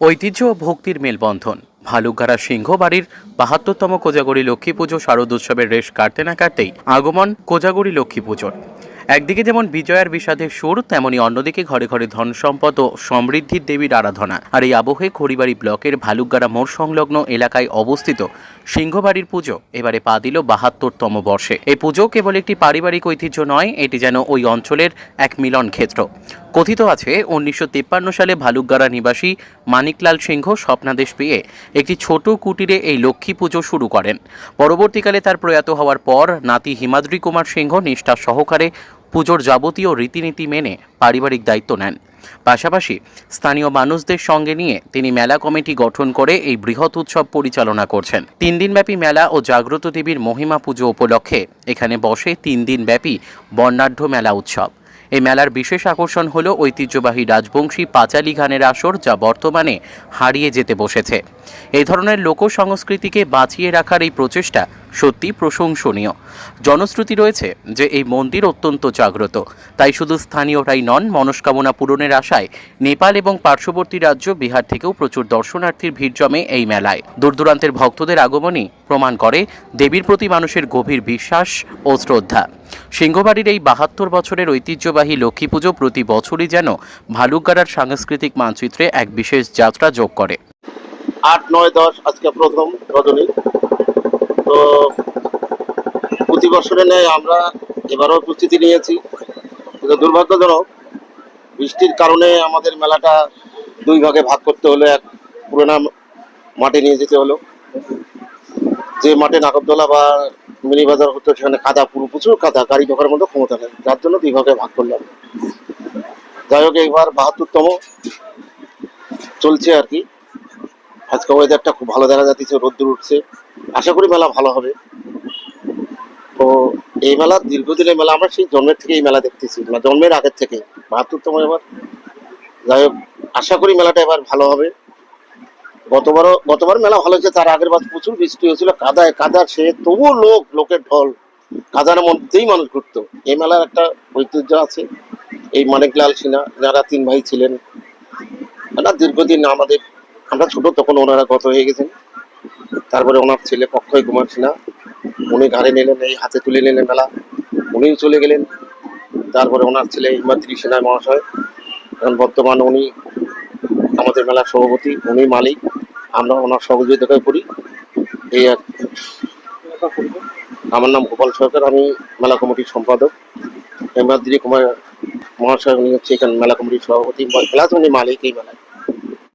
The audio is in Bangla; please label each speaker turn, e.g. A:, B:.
A: ঐতিহ্য ও ভক্তির মেলবন্ধন। ভালুকগাড়া সিংহ বাড়ির বাহাত্তরতম কোজাগরী লক্ষ্মী পুজো শারদ উৎসবের রেশ কাটতে না কাটতেই আগমন কোজাগরী লক্ষ্মী পুজোর। একদিকে যেমন বিজয়ার বিষাদের সুর, তেমনি অন্যদিকে ঘরে ঘরে ধন সম্পদ ও সমৃদ্ধির দেবীর আরাধনা। আর এই আবহে খড়িবাড়ি ব্লকের ভালুকগাড়া মোড় সংলগ্ন এলাকায় অবস্থিত সিংহবাড়ির পুজো এবারে পা দিল বাহাত্তরতম বর্ষে। এই পুজো কেবল একটি পারিবারিক ঐতিহ্য নয়, এটি যেন ওই অঞ্চলের এক মিলন ক্ষেত্র কথিত আছে, উনিশশো তিপ্পান্ন সালে ভালুকগাড়া নিবাসী মানিকলাল সিংহ স্বপ্নাদেশ পেয়ে একটি ছোট কুটিরে এই লক্ষ্মী পুজো শুরু করেন। পরবর্তীকালে তার প্রয়াত হওয়ার পর নাতি হিমাদ্রি কুমার সিংহ নিষ্ঠা সহকারে পুজোর যাবতীয় রীতিনীতি মেনে পারিবারিক দায়িত্ব নেন। পাশাপাশি স্থানীয় মানুষদের সঙ্গে নিয়ে তিনি মেলা কমিটি গঠন করে এই বৃহৎ উৎসব পরিচালনা করছেন। তিন দিনব্যাপী মেলা ও জাগ্রত দেবীর মহিমা পুজো উপলক্ষে এখানে বসে তিন দিনব্যাপী বর্ণাঢ্য মেলা উৎসব। এই মেলার বিশেষ আকর্ষণ হল ঐতিহ্যবাহী রাজবংশী পাঁচালী গানের আসর যা বর্তমানে হারিয়ে যেতে বসেছে। এই ধরনের লোক সংস্কৃতিকে বাঁচিয়ে রাখার এই প্রচেষ্টা সত্যি প্রশংসনীয়। জনশ্রুতি রয়েছে যে এই মন্দির অত্যন্ত জাগ্রত। তাই শুধু স্থানীয়রাই নন, মনস্কামনা পূরণের আশায় নেপাল এবং পার্শ্ববর্তী রাজ্য বিহার থেকেও প্রচুর দর্শনার্থীর ভিড় জমে এই মেলায়। দূরদূরান্তের ভক্তদের আগমনই প্রমাণ করে দেবীর প্রতি মানুষের গভীর বিশ্বাস ও শ্রদ্ধা। সিংহবাড়ির এই বাহাত্তর বছরের ঐতিহ্যবাহী লক্ষ্মী পুজো প্রতি বছরই যেন ভালুকগাড়ার সাংস্কৃতিক মানচিত্রে এক বিশেষ যাত্রা যোগ করে।
B: আট, নয়, দশ, আজকে প্রথম রজনী। তো প্রতি বছরে নেয় আমরা এবারও প্রস্তুতি নিয়েছি। কিন্তু দুর্ভাগ্যজনক বৃষ্টির কারণে আমাদের মেলাটা দুই ভাগে ভাগ করতে হলো, এক পুরোনো মাঠে নিয়ে যেতে হলো। যে মাঠে নাগরদোলা বা মিনি বাজার হতো, সেখানে কাদা পুরো, প্রচুর কাদা, গাড়ি ঢোকার মতো ক্ষমতা নেই। যার জন্য দুই ভাগে ভাগ করলাম। যাই হোক, এইবার বাহাত্তরতম চলছে আর কি। আজকে ওয়েদারটা খুব ভালো দেখা যাচ্ছে, রোদ্দুর উঠছে। আশা করি মেলা ভালো হবে। তো এই মেলা, দীর্ঘদিনের মেলা, আমরা সেই জন্মের থেকে এই মেলা দেখতেছি না জন্মের আগের থেকে। বাহাত্তরতম এবার। যাই হোক, আশা করি মেলাটা এবার ভালো হবে। গতবারও গতবার মেলা ভালো হয়েছে, তার আগের বার প্রচুর বৃষ্টি হয়েছিল, কাদায় কাদা সে তবুও লোক, লোকের ঢল। কাদার মধ্যেই মানুষ ঘুরতো। এই মেলার একটা ঐতিহ্য আছে। এই মানিকলাল সিনহা, যারা তিন ভাই ছিলেন না দীর্ঘদিন আমাদের আমরা ছোট, তখন ওনারা গত হয়ে গেছেন। তারপরে ওনার ছেলে অক্ষয় কুমার সিনহা, উনি ঘাড়ে নিলেন, এই হাতে তুলে নিলেন মেলা। উনিও চলে গেলেন। তারপরে ওনার ছেলে হিমাদ্রি সিনহা মহাশয়। এখন বর্তমান উনি আমাদের মেলার সভাপতি, উনি মালিক। আমরা ওনার সহযোগিতাটাই করি। এই আর আমার নাম গোপাল সরকার, আমি মেলা কমিটির সম্পাদক। হেমাদ্রি কুমার মহাশয়, উনি হচ্ছে এখানে মেলা কমিটির সভাপতি প্লাস উনি মালিক এই মেলায়।